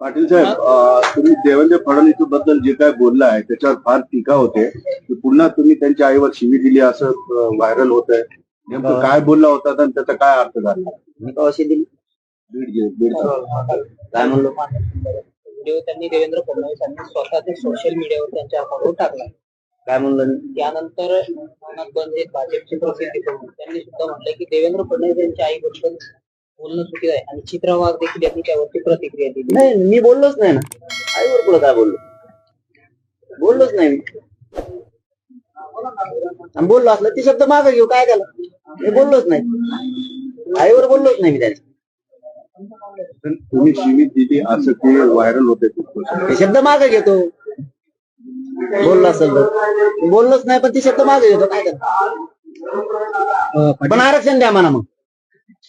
पाटील साहेब तुम्ही देवेंद्र फडणवीसबद्दल जे काय बोलला आहे त्याच्यावर फार टीका होते. की पुन्हा तुम्ही त्यांच्या आईवर शिवी दिली असं व्हायरल होत आहे नेमकं काय बोलला होता आणि त्याचा काय अर्थ झाला? अशी दिली. बीड. काय म्हणलो व्हिडिओ त्यांनी देवेंद्र फडणवीस यांनी स्वतःचे सोशल मीडियावर त्यांच्या अकाउंटवर टाकला. काय म्हणलं? त्यानंतर बंद हे भाजपची प्रसिद्धी करून त्यांनी सुद्धा म्हटलंय की देवेंद्र फडणवीस यांच्या आईबद्दल बोलणं चुकीचं आहे. आणि चित्रा वाघ देखील यांनी त्यावरती प्रतिक्रिया दिली. नाही मी बोललोच नाही ना. आईवर पुढे काय बोललो? बोललोच नाही मी. आणि बोललो असलं ती शब्द मागे घेऊ काय त्याला? मी बोललोच नाही. आईवर बोललोच नाही मी पण तुम्ही शिवी दिली असं ते व्हायरल होते ते शब्द मागे घेतो. बोललो असेल तर. बोललोच नाही पण ती शब्द मागे घेतो. काय त्याला? पण आरक्षण द्या म्हणा मग.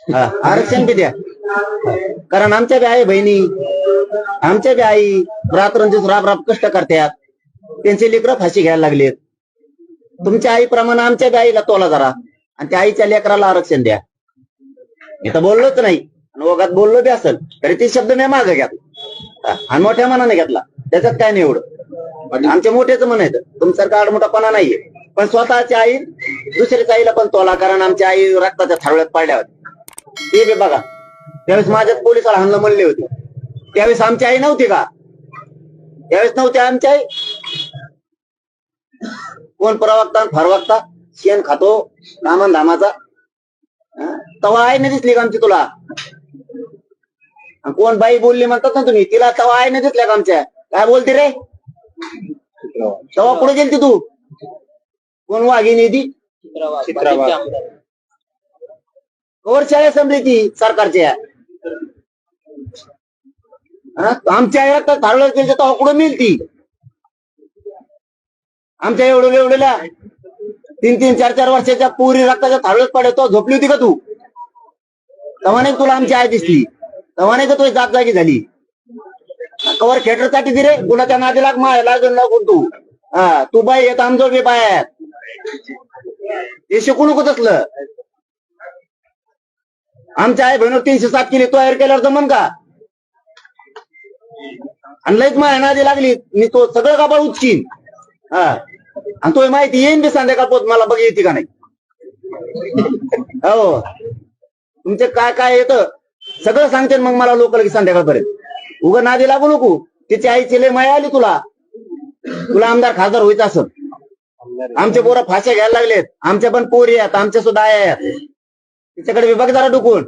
आरक्षण बी द्या कारण आमच्या बी आई बहिणी आमच्या बी आई रात्रंदिवस राब राब कष्ट करतात. त्यांचे लेकरं फाशी घ्यायला लागलेत. तुमच्या आईप्रमाणे आमच्या बी आईला तोला जरा. आणि त्या आईच्या लेकराला आरक्षण द्या. मी तर बोललोच नाही. आणि ओघात बोललो बी असेल तरी ते शब्द मी मागे घेतला. आणि मोठ्या मनाने घेतला. त्याच्यात काय नाही एवढं. आमच्या मोठ्याच म्हणायचं तुमच्यासारखा आडमोठापणा नाहीये. पण स्वतःची आई दुसऱ्याच्या आईला पण तोला. कारण आमची आई रक्ताच्या थारोळ्यात पाडल्या होत्या. ते बी बघा. त्यावेळेस माझ्याच पोलिसाला हाणलं म्हणले होते. त्यावेळेस आमची आई नव्हती का? त्यावेळेस नव्हती आमची आई. कोण परवागता फरवागता शेण खातो कामन धामाचा. हं? तवा आई नाही दिसली का आमची तुला? आणि कोण बाई बोलली म्हणतात ना तुम्ही तिला तवा आई नाही दिसल्या का आमच्या? काय बोलते रे? तवा कुठे गेलती तू? कोण वाघिणी ती वाघ चित्रा वाघ. भाजपचे आमदार कवर शाळा संपली ती सरकारच्या आमच्या या तर थारवलं गेलं तर कुठं मिळेल ती. आमच्या एवढं एवढ्याला तीन तीन चार चार वर्षाच्या पुरी रक्ताच्या थारवत पडतो झोपली होती का तू? तेव्हा नाही तुला आमची आई दिसली. तेव्हा नाही का तुझी जात जागी झाली. कवर खेटरसाठी दिरे कुणाच्या नादी लाग माय लागून लागून तू. हा तू बाई येत आमजोड बी बाय हे शिकू नको तसलं. आमच्या आई बहिणीवर तीनशे सात केली तयार केल्यावर जमन का? आणि लईच माझ्या नादी लागली. मी तो सगळं कापड उचकीन. हा. आणि तो माहिती येईन बी संध्याकाळ पोत मला बघ येते का नाही? हो. तुमचे काय काय येतं? सगळं सांगते मग मला लोक की संध्याकाळपर्यंत. उगा नादी लागू नको. तिची आईची लय माया आली तुला. तुला आमदार खासदार व्हायचं असं आमचे पोरं फाश्या घ्यायला लागलेत. आमच्या पण पोरी आहेत. आमच्या सुद्धा आया आहेत. तिच्याकडे विभाग जरा डुकून.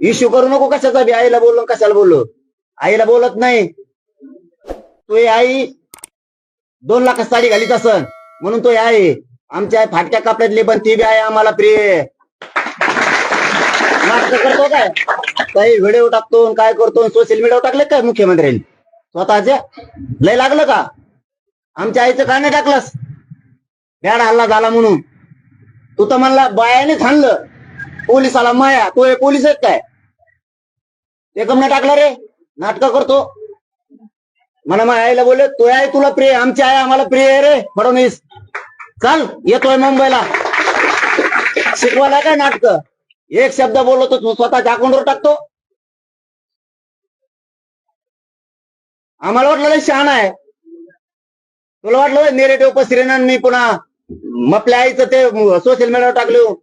इश्यू करू नको कशाचा बी. आईला बोललो कशाला बोललो? आईला बोलत नाही. तो ही आई दोन लाख साडी घालीत असन. म्हणून तो आई. आमच्या आई फाटक्या कापड्यातली पण ती बी आहे आम्हाला प्रिय. करतो काय? काही व्हिडिओ टाकतो आणि काय करतो सोशल मीडियावर टाकले काय मुख्यमंत्र्यांनी? स्वतःच्या लय लागलं का? आमच्या आईचं का नाही टाकलंस? बॅड हल्ला झाला म्हणून. तू तर म्हणला बायाने थांबलं. पोलिसाला माया तो हे पोलीस आहेत काय? ते कम नाही टाकलं रे. नाटक करतो. म्हणा माझ्या आईला बोल तो आहे तुला प्रिय आमची आई आम्हाला प्रिय आहे रे फडणवीस. चल येतोय मुंबईला. शिकवायला काय नाटक? एक शब्द बोललो तर तू स्वतःच्या अकाउंटवर टाकतो. आम्हाला वाटलं लय शहाणा आहे. तुला वाटलं नेरेटिव्ह पसरेन मी पुन्हा मपल्या आईचं ते सोशल मीडियावर टाकलं.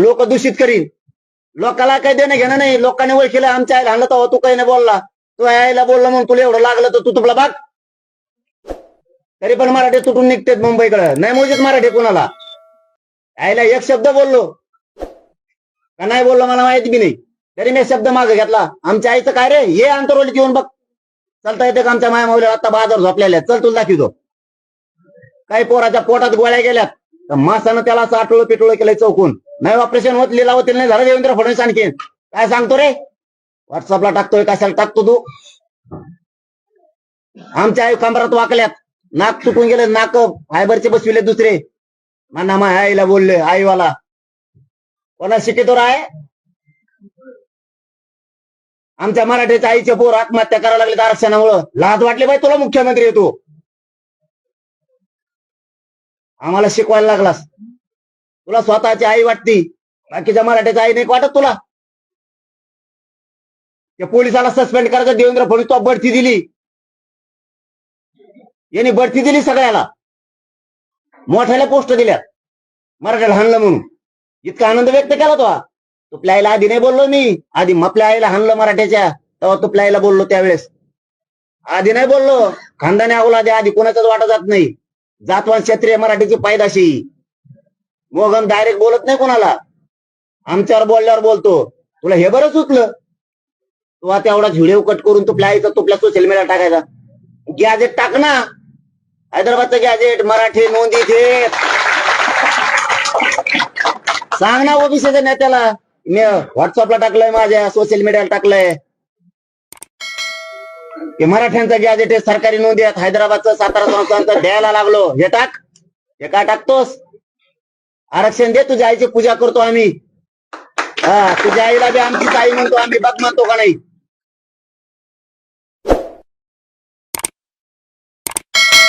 लोक दूषित करीन. लोकाला काही देणं घेणं नाही. लोकांनी ओळखीला आमच्या आईला हाणलं तेव्हा तू काही नाही बोलला. तू आईला बोलला म्हणून तुला एवढं लागलं तर तू तुला बघ तरी पण मराठी तुटून निघतेत मुंबईकडे. नाही मोजीत मराठी कुणाला? आईला एक शब्द बोललो. का नाही बोललो मला माहिती बी नाही. तरी मी शब्द मागे घेतला. आमच्या आईचं काय रे? ये अंतरवलीत येऊन बघ. चलता येते का आमच्या माया माऊलीला? आता बाजार झोपलेल्या चल तुला दाखवतो. काही पोराच्या पोटात गोळ्या गेल्यात. तर मासानं त्याला असं आठवलं पिटवलं केलंय चौकून. नाही ऑपरेशन होत लिलावतील नाही झालं देवेंद्र फडणवीस आणखी काय सांगतो रे? व्हॉट्सअपला टाकतोय कशाला टाकतो तू? आमच्या आई कमरात वाकल्यात. नाक तुटून गेले नाक फायबरचे बसविले दुसरे. म्हणा माय आईला बोलले आईवाला. कोणा शिकितो राय? आमच्या मराठीच्या आईचे पोर आत्महत्या करायला लागले आरक्षणामुळं. लाज वाटली बाई तुला मुख्यमंत्री येतो आम्हाला शिकवायला लागलास. तुला स्वतःची आई वाटती. बाकीच्या मराठ्याची आई नाही वाटत तुला. त्या पोलिसाला सस्पेंड करायचं देवेंद्र फडणवीस तो बढती दिली. यांनी बढती दिली सगळ्याला. मोठ्याला पोस्ट दिल्या मराठ्याला हाणलं म्हणून. इतका आनंद व्यक्त केला तो तुपल्या आईला आधी नाही बोललो मी. आधी मपल्या आईला हाणलं मराठ्याच्या. तेव्हा तुपल्या आईला बोललो त्यावेळेस. आधी नाही बोललो. खानदाने अवलादे आधी कोणाचाच वाटा जात नाही. जातवान क्षत्रिय मराठीची पायदाशी मोगन डायरेक्ट बोलत नाही कोणाला. आमच्यावर बोलल्यावर बोलतो. तुला हे बरं सुचलं? तू आता एवढा व्हिडिओ कट करून तुपल्या आईचा तुपल्या सोशल मीडिया टाकायचा. गॅजेट टाक ना. हैदराबादचं गॅजेट मराठी नोंदी थे सांग ना ओबीसीच्या नेत्याला. मी व्हॉट्सअपला टाकलंय माझ्या सोशल मीडियाला टाकलंय. ते मराठ्यांचं जे आहे सरकारी नोंदी आहेत. हैदराबादचं सातारा संस्थांचं द्यायला लागलो. हे टाक. हे का टाकतोस? आरक्षण दे तुझ्या आईची पूजा करतो आम्ही. हा तुझ्या आईला बी आमची आई म्हणतो आम्ही बघ म्हणतो का नाही?